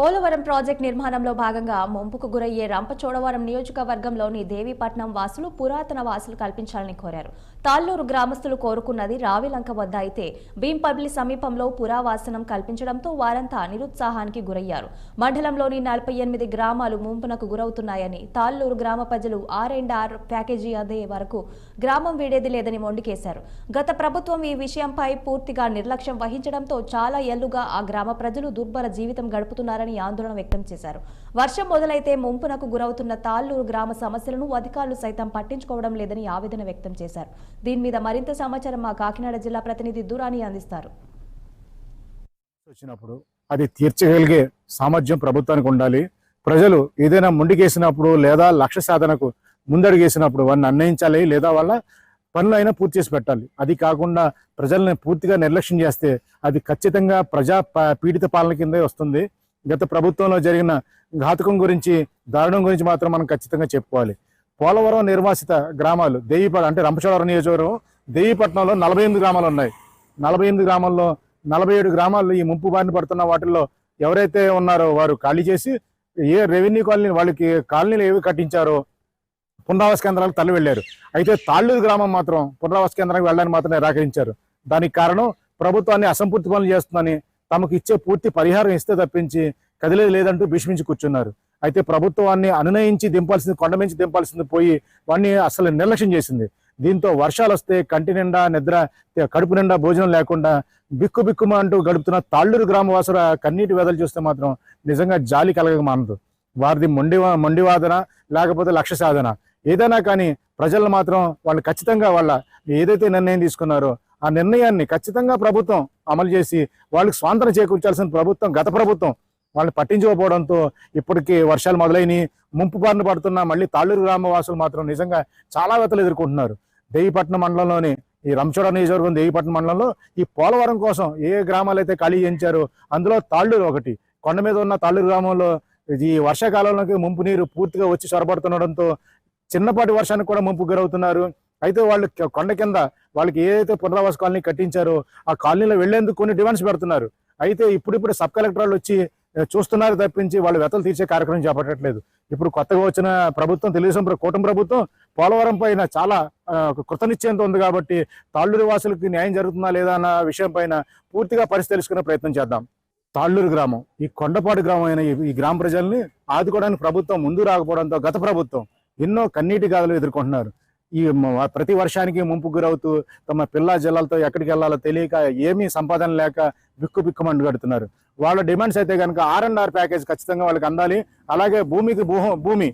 Polavaram project నిర్మాణంలో భాగంగా ముంపుకు గురయ్యే రంపచోడవరం నియోజకవర్గంలోని దేవీపట్నం వాసులు పురాతన వాసులు కల్పించాలని కోరారు. తాళ్ళూరు గ్రామస్తులు కోరుకున్నది రావిలంక వద్ద అయితే భీంపల్లి సమీపంలో పురావాసనం కల్పించడంతో వారంతా నిరుత్సాహానికి గురయ్యారు. మండలంలోని నలభై ఎనిమిది గ్రామాలు ముంపునకు గురవుతున్నాయని తాళ్ళూరు గ్రామ ప్రజలు ఆర్ అండ్ ఆర్ ప్యాకేజీ అదే వరకు గ్రామం వీడేది లేదని మొండికేశారు. గత ప్రభుత్వం ఈ విషయంపై పూర్తిగా నిర్లక్ష్యం వహించడంతో చాలా ఏళ్ళుగా ఆ గ్రామ ప్రజలు దుర్భర జీవితం గడుపుతున్నారని ఆందోళన వ్యక్తం చేశారు. వర్షం మొదలైతే ముంపునకు గురవుతున్న తాళ్ళూరు గ్రామ సమస్యలను అధికారులు సైతం పట్టించుకోవడం లేదని ఆవేదన వ్యక్తం చేశారు. దీని మీద మరింత సమాచారం మా కాకినాడ జిల్లా ప్రతినిధి దురాని అందిస్తారు. వచ్చినప్పుడు అది తీర్చగలిగే సామర్థ్యం ప్రభుత్వానికి ఉండాలి. ప్రజలు ఏదైనా ముండికేసినప్పుడు లేదా లక్ష్య సాధనకు ముందడుగేసినప్పుడు వారిని అన్వయించాలి లేదా వాళ్ళ పనులు అయినా పూర్తి చేసి పెట్టాలి. అది కాకుండా ప్రజల్ని పూర్తిగా నిర్లక్ష్యం చేస్తే అది ఖచ్చితంగా ప్రజా పీడిత పాలన కిందే వస్తుంది. గత ప్రభుత్వంలో జరిగిన ఘాతకం గురించి దారుణం గురించి మాత్రం మనం ఖచ్చితంగా చెప్పుకోవాలి. పోలవరం నిర్వాసిత గ్రామాలు దేవీపట్నం అంటే రంపచోడవరం నియోజకవర్గం దేవీపట్నంలో నలభై ఎనిమిది గ్రామాలు ఉన్నాయి. నలభై ఎనిమిది గ్రామాల్లో నలభై ఏడు గ్రామాల్లో ఈ ముంపు బారిన పడుతున్న వాటిల్లో ఎవరైతే ఉన్నారో వారు ఖాళీ చేసి ఏ రెవెన్యూ కాలనీ వాళ్ళకి కాలనీలు ఏవి కట్టించారో పునరావాస కేంద్రాలకు తల్లి వెళ్ళారు. అయితే తాళ్ళూరు గ్రామం మాత్రం పునరావాస కేంద్రానికి వెళ్ళడానికి మాత్రం నిరాకరించారు. దానికి కారణం ప్రభుత్వాన్ని అసంపూర్తి పనులు చేస్తుందని తమకు ఇచ్చే పూర్తి పరిహారం ఇస్తే తప్పించి కదిలేదు లేదంటూ భీష్మించి కూర్చున్నారు. అయితే ప్రభుత్వాన్ని అనునయించి దింపాల్సింది కొండ మించి దింపాల్సింది పోయి వాడిని అసలు నిర్లక్ష్యం చేసింది. దీంతో వర్షాలు వస్తే కంటి నిండా నిద్ర కడుపు నిండా భోజనం లేకుండా బిక్కు బిక్కుమ అంటూ గడుపుతున్న తాళ్ళూరు గ్రామవాసుల కన్నీటి వేదలు చూస్తే మాత్రం నిజంగా జాలి కలగక మానదు. వారిది మొండి మొండివాదన లేకపోతే లక్ష్య సాధన. ఏదైనా కానీ ప్రజలు మాత్రం వాళ్ళు ఖచ్చితంగా వాళ్ళ ఏదైతే నిర్ణయం తీసుకున్నారో ఆ నిర్ణయాన్ని ఖచ్చితంగా ప్రభుత్వం అమలు చేసి వాళ్ళకి స్వాతంత్రం చేకూర్చాల్సిన ప్రభుత్వం గత ప్రభుత్వం వాళ్ళని పట్టించుకోకపోవడంతో ఇప్పటికీ వర్షాలు మొదలైన ముంపు బారిన పడుతున్న మళ్ళీ తాళ్ళూరు గ్రామవాసులు మాత్రం నిజంగా చాలా వ్యతలు ఎదుర్కొంటున్నారు. దేవిపట్నం మండలంలోని ఈ రంచోడ నియోజకవర్గం దేవిపట్నం మండలంలో ఈ పోలవరం కోసం ఏ గ్రామాలు అయితే ఖాళీ చేయించారో అందులో తాళ్ళూరు ఒకటి. కొండ మీద ఉన్న తాళ్ళూరు గ్రామంలో ఈ వర్షాకాలంలోకి ముంపు నీరు పూర్తిగా వచ్చి చొరబడుతుండడంతో చిన్నపాటి వర్షానికి కూడా ముంపు గురవుతున్నారు. అయితే వాళ్ళు కొండ కింద వాళ్ళకి ఏదైతే పునరావాస కాలనీ కట్టించారో ఆ కాలనీలో వెళ్ళేందుకు కొన్ని డిమాండ్స్ పెడుతున్నారు. అయితే ఇప్పుడిప్పుడు సబ్ కలెక్టర్ వాళ్ళు వచ్చి చూస్తున్నారు తప్పించి వాళ్ళు వెతలు తీర్చే కార్యక్రమం చేపట్టట్లేదు. ఇప్పుడు కొత్తగా వచ్చిన ప్రభుత్వం తెలుగుదేశం కూటమి ప్రభుత్వం పోలవరం పైన చాలా కృతనిశ్చయంతో ఉంది కాబట్టి తాళ్ళూరు వాసులకి న్యాయం జరుగుతుందా లేదా అన్న విషయం పైన పూర్తిగా పరిస్థితి తెలుసుకునే ప్రయత్నం చేద్దాం. తాళ్ళూరు గ్రామం ఈ కొండపాడు గ్రామం అయిన ఈ- ఈ గ్రామ ప్రజల్ని ఆదుకోవడానికి ప్రభుత్వం ముందు రాకపోవడంతో గత ప్రభుత్వం ఎన్నో కన్నీటి గాథలు ఎదుర్కొంటున్నారు. ఈ ప్రతి వర్షానికి ముంపు గురవుతూ తమ పిల్ల జిల్లాలతో ఎక్కడికి వెళ్ళాలో తెలియక ఏమీ సంపాదన లేక బిక్కు బిక్కుమండు కడుతున్నారు. వాళ్ళ డిమాండ్స్ అయితే కనుక ఆర్ అండ్ ఆర్ ప్యాకేజ్ ఖచ్చితంగా వాళ్ళకి అందాలి. అలాగే భూమికి భూమి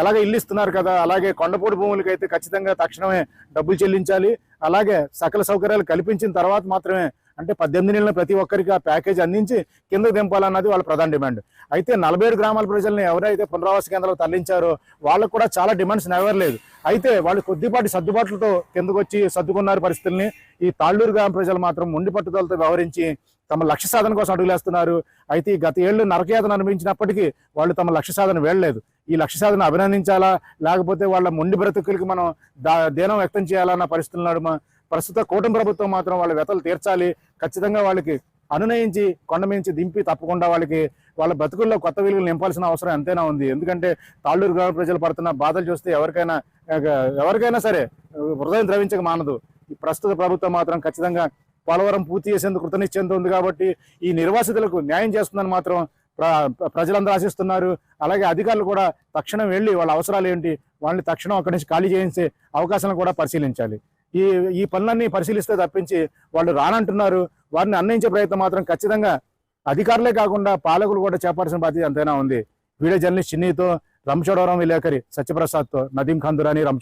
ఎలాగ ఇల్లు ఇస్తున్నారు కదా అలాగే కొండపూడి భూములకి అయితే ఖచ్చితంగా తక్షణమే డబ్బులు చెల్లించాలి. అలాగే సకల సౌకర్యాలు కల్పించిన తర్వాత మాత్రమే అంటే పద్దెనిమిది నెలల ప్రతి ఒక్కరికి ఆ ప్యాకేజ్ అందించి కిందకు దింపాలన్నది వాళ్ళ ప్రధాన డిమాండ్. అయితే నలభై ఏడు గ్రామాల ప్రజల్ని ఎవరైతే పునరావాస కేంద్రాలు తరలించారో వాళ్ళకు కూడా చాలా డిమాండ్స్ నెరవేరలేదు. అయితే వాళ్ళు కొద్దిపాటి సర్దుబాట్లతో కిందకు వచ్చి సర్దుకున్నారు పరిస్థితుల్ని. ఈ తాళ్ళూరు గ్రామ ప్రజలు మాత్రం ముండి పట్టుదలతో వ్యవహరించి తమ లక్ష్య సాధన కోసం అడుగులేస్తున్నారు. అయితే గత ఏళ్ళు నరకయాతను అనుభవించినప్పటికీ వాళ్ళు తమ లక్ష్య సాధన వేయలేదు ఈ లక్ష్య సాధన అభినందించాలా? లేకపోతే వాళ్ళ మొండి బ్రతుకులకి మనం దా- దీనం వ్యక్తం చేయాలన్న పరిస్థితుల నడుమ. ప్రస్తుత కూటమి ప్రభుత్వం మాత్రం వాళ్ళ వ్యతలు తీర్చాలి. ఖచ్చితంగా వాళ్ళకి అనునయించి కొండ మించి దింపి తప్పకుండా వాళ్ళకి వాళ్ళ బతుకుల్లో కొత్త వెలుగులు నింపాల్సిన అవసరం ఎంతైనా ఉంది. ఎందుకంటే తాళ్ళూరు గ్రామ ప్రజలు పడుతున్న బాధలు చూస్తే ఎవరికైనా ఎవరికైనా సరే హృదయం ద్రవించక మానదు. ఈ ప్రస్తుత ప్రభుత్వం మాత్రం ఖచ్చితంగా పోలవరం పూర్తి చేసేందుకు కృతనిశ్చయంతో ఉంది కాబట్టి ఈ నిర్వాసితులకు న్యాయం చేస్తుందని మాత్రం ప్ర- ప్రజలందరూ ఆశిస్తున్నారు. అలాగే అధికారులు కూడా తక్షణం వెళ్ళి వాళ్ళ అవసరాలు ఏంటి వాళ్ళని తక్షణం అక్కడి నుంచి ఖాళీ చేయించే అవకాశాలను కూడా పరిశీలించాలి. ఈ ఈ పనులన్నీ పరిశీలిస్తే తప్పించి వాళ్ళు రానంటున్నారు. వారిని అన్వయించే ప్రయత్నం మాత్రం ఖచ్చితంగా అధికారులే కాకుండా పాలకులు కూడా చేపాల్సిన బాధ్యత ఎంతైనా ఉంది. వీడియో జర్నలిస్ట్ చిన్నీతో రంచోడవరం విలేకరి సత్యప్రసాద్తో నదీం ఖందురాని దురాని రంచ